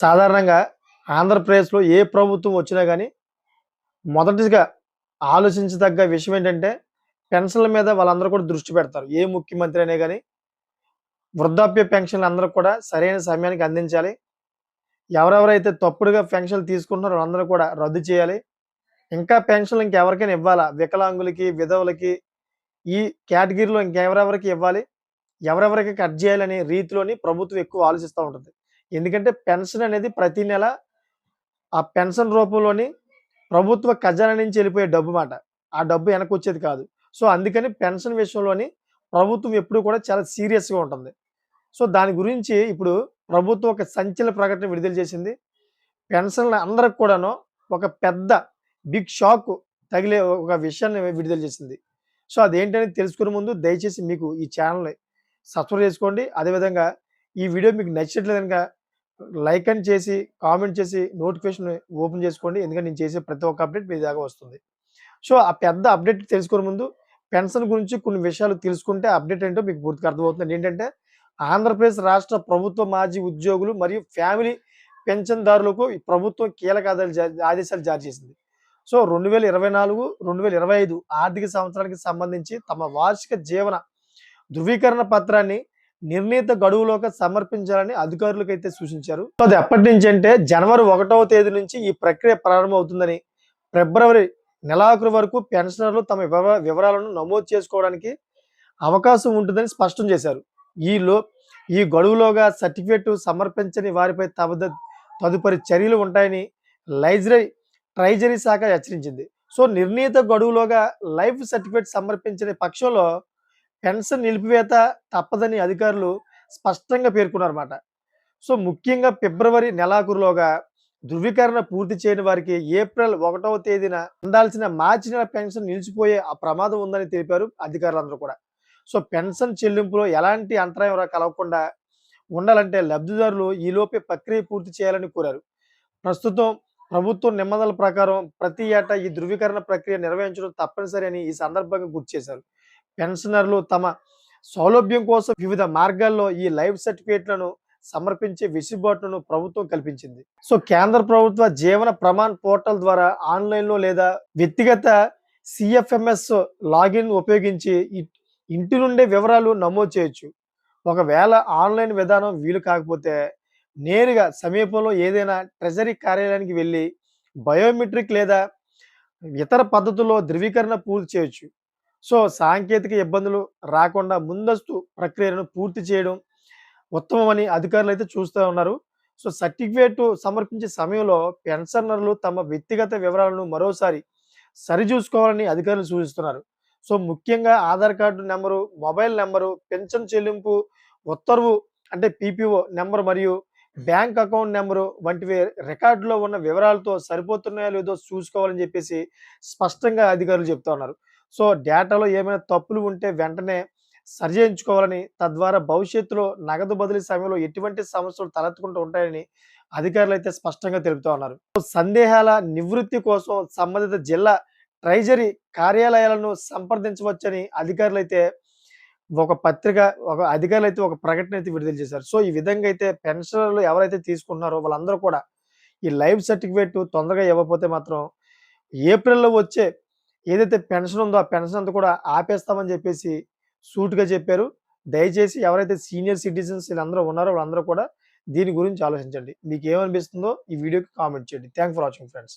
సాధారణంగా ఆంధ్రప్రదేశ్లో ఏ ప్రభుత్వం వచ్చినా కానీ మొదటిగా ఆలోచించదగ్గ విషయం ఏంటంటే పెన్షన్ల మీద వాళ్ళందరూ కూడా దృష్టి పెడతారు. ఏ ముఖ్యమంత్రి అయినా కానీ వృద్ధాప్య పెన్షన్లు అందరూ కూడా సరైన సమయానికి అందించాలి. ఎవరెవరైతే తప్పుడుగా పెన్షన్లు తీసుకుంటున్నారో వాళ్ళందరూ కూడా రద్దు చేయాలి. ఇంకా పెన్షన్లు ఇంకెవరికైనా ఇవ్వాలా? వికలాంగులకి విధవులకి ఈ కేటగిరీలో ఇంకెవరెవరికి ఇవ్వాలి? ఎవరెవరికి కట్ చేయాలనే రీతిలోని ప్రభుత్వం ఎక్కువ ఆలోచిస్తూ ఉంటుంది. ఎందుకంటే పెన్షన్ అనేది ప్రతి నెల ఆ పెన్షన్ రూపంలోని ప్రభుత్వ ఖజానా నుంచి వెళ్ళిపోయే డబ్బు మాట. ఆ డబ్బు వెనక్కి వచ్చేది కాదు. సో అందుకని పెన్షన్ విషయంలోని ప్రభుత్వం ఎప్పుడు కూడా చాలా సీరియస్గా ఉంటుంది. సో దాని గురించి ఇప్పుడు ప్రభుత్వం ఒక సంచలన ప్రకటన విడుదల చేసింది. పెన్షన్లు అందరికి కూడాను ఒక పెద్ద బిగ్ షాక్ తగిలే ఒక విషయాన్ని విడుదల చేసింది. సో అదేంటనేది తెలుసుకునే ముందు దయచేసి మీకు ఈ ఛానల్ని సబ్స్క్రైబ్ చేసుకోండి. అదేవిధంగా ఈ వీడియో మీకు నచ్చినట్లు కనుక లైక్ అండ్ చేసి కామెంట్ చేసి నోటిఫికేషన్ ఓపెన్ చేసుకోండి. ఎందుకంటే నేను చేసే ప్రతి ఒక్క అప్డేట్ మీ దాకా వస్తుంది. సో ఆ పెద్ద అప్డేట్ తెలుసుకునే ముందు పెన్షన్ గురించి కొన్ని విషయాలు తెలుసుకుంటే అప్డేట్ ఏంటో మీకు పూర్తిగా అర్థమవుతుంది. ఏంటంటే ఆంధ్రప్రదేశ్ రాష్ట్ర ప్రభుత్వ మాజీ ఉద్యోగులు మరియు ఫ్యామిలీ పెన్షన్దారులకు ప్రభుత్వం కీలక ఆదేశాలు జారీ చేసింది. సో రెండు వేల ఇరవై నాలుగు రెండు వేల ఇరవై ఐదు ఆర్థిక సంవత్సరానికి సంబంధించి తమ వార్షిక జీవన ధృవీకరణ పత్రాన్ని నిర్ణీత గడువులోకి సమర్పించాలని అధికారులకు అయితే సూచించారు. అది ఎప్పటి నుంచి అంటే జనవరి ఒకటవ తేదీ నుంచి ఈ ప్రక్రియ ప్రారంభమవుతుందని ఫిబ్రవరి నెలాఖరు వరకు పెన్షనర్లు తమ వివ- వివరాలను నమోదు చేసుకోవడానికి అవకాశం ఉంటుందని స్పష్టం చేశారు. ఈలో ఈ గడువులోగా సర్టిఫికేట్ సమర్పించని వారిపై తమ తదుపరి చర్యలు ఉంటాయని లైజరీ ట్రైజరీ శాఖ హెచ్చరించింది. సో నిర్ణీత గడువులోగా లైఫ్ సర్టిఫికేట్ సమర్పించని పక్షంలో పెన్షన్ నిలిపివేత తప్పదని అధికారులు స్పష్టంగా పేర్కొన్నారన్నమాట. సో ముఖ్యంగా ఫిబ్రవరి నెలాఖరులోగా ధృవీకరణ పూర్తి చేయని వారికి ఏప్రిల్ ఒకటవ తేదీన అందాల్సిన మార్చి నెల పెన్షన్ నిలిచిపోయే ఆ ప్రమాదం ఉందని తెలిపారు అధికారులందరూ కూడా. సో పెన్షన్ చెల్లింపులో ఎలాంటి అంతరాయం కలగకుండా ఉండాలంటే లబ్ధిదారులు ఈలోపే ప్రక్రియ పూర్తి చేయాలని కోరారు. ప్రస్తుతం ప్రభుత్వం నిబంధనల ప్రకారం ప్రతి ఏటా ఈ ధృవీకరణ ప్రక్రియ నిర్వహించడం తప్పనిసరి అని ఈ సందర్భంగా గుర్తు చేశారు. పెన్షనర్లు తమ సౌలభ్యం కోసం వివిధ మార్గాల్లో ఈ లైఫ్ సర్టిఫికేట్లను సమర్పించే వెసులుబాటును ప్రభుత్వం కల్పించింది. సో కేంద్ర ప్రభుత్వ జీవన ప్రమాణ్ పోర్టల్ ద్వారా ఆన్లైన్లో లేదా వ్యక్తిగత సిఎఫ్ఎంఎస్ లాగిన్ ఉపయోగించి ఇంటి నుండే వివరాలు నమోదు చేయొచ్చు. ఒకవేళ ఆన్లైన్ విధానం వీలు కాకపోతే నేరుగా సమీపంలో ఏదైనా ట్రెజరీ కార్యాలయానికి వెళ్ళి బయోమెట్రిక్ లేదా ఇతర పద్ధతుల్లో ధృవీకరణ పూర్తి చేయొచ్చు. సో సాంకేతిక ఇబ్బందులు రాకుండా ముందస్తు ప్రక్రియను పూర్తి చేయడం ఉత్తమమని అధికారులు అయితే చూస్తూ ఉన్నారు. సో సర్టిఫికేట్ సమర్పించే సమయంలో పెన్షనర్లు తమ వ్యక్తిగత వివరాలను మరోసారి సరిచూసుకోవాలని అధికారులు సూచిస్తున్నారు. సో ముఖ్యంగా Aadhaar card number mobile number pension చెల్లింపు ఉత్తర్వు అంటే పీపీఓ నెంబర్ మరియు బ్యాంక్ అకౌంట్ నెంబరు వంటివి రికార్డులో ఉన్న వివరాలతో సరిపోతున్నాయో లేదో చూసుకోవాలని చెప్పేసి స్పష్టంగా అధికారులు చెప్తా ఉన్నారు. సో డేటాలో ఏమైనా తప్పులు ఉంటే వెంటనే సరిచేయించుకోవాలని తద్వారా భవిష్యత్తులో నగదు బదిలీ సమయంలో ఎటువంటి సమస్యలు తలెత్తుకుంటూ ఉంటాయని అధికారులు అయితే స్పష్టంగా తెలుపుతూ ఉన్నారు. సో సందేహాల నివృత్తి కోసం సంబంధిత జిల్లా ట్రైజరీ కార్యాలయాలను సంప్రదించవచ్చని అధికారులు అయితే ఒక పత్రిక ఒక అధికారులు అయితే ఒక ప్రకటన అయితే విడుదల చేశారు. సో ఈ విధంగా అయితే పెన్షనర్లు ఎవరైతే తీసుకుంటున్నారో వాళ్ళందరూ కూడా ఈ లైఫ్ సర్టిఫికేట్ తొందరగా ఇవ్వకపోతే మాత్రం ఏప్రిల్లో వచ్చే ఏదైతే పెన్షన్ ఉందో ఆ పెన్షన్ అంతా కూడా ఆపేస్తామని చెప్పేసి సూటుగా చెప్పారు. దయచేసి ఎవరైతే సీనియర్ సిటిజన్స్ వీళ్ళందరూ ఉన్నారో వాళ్ళందరూ కూడా దీని గురించి ఆలోచించండి. మీకు ఏమనిపిస్తుందో ఈ వీడియోకి కామెంట్ చేయండి. Thank for watching friends.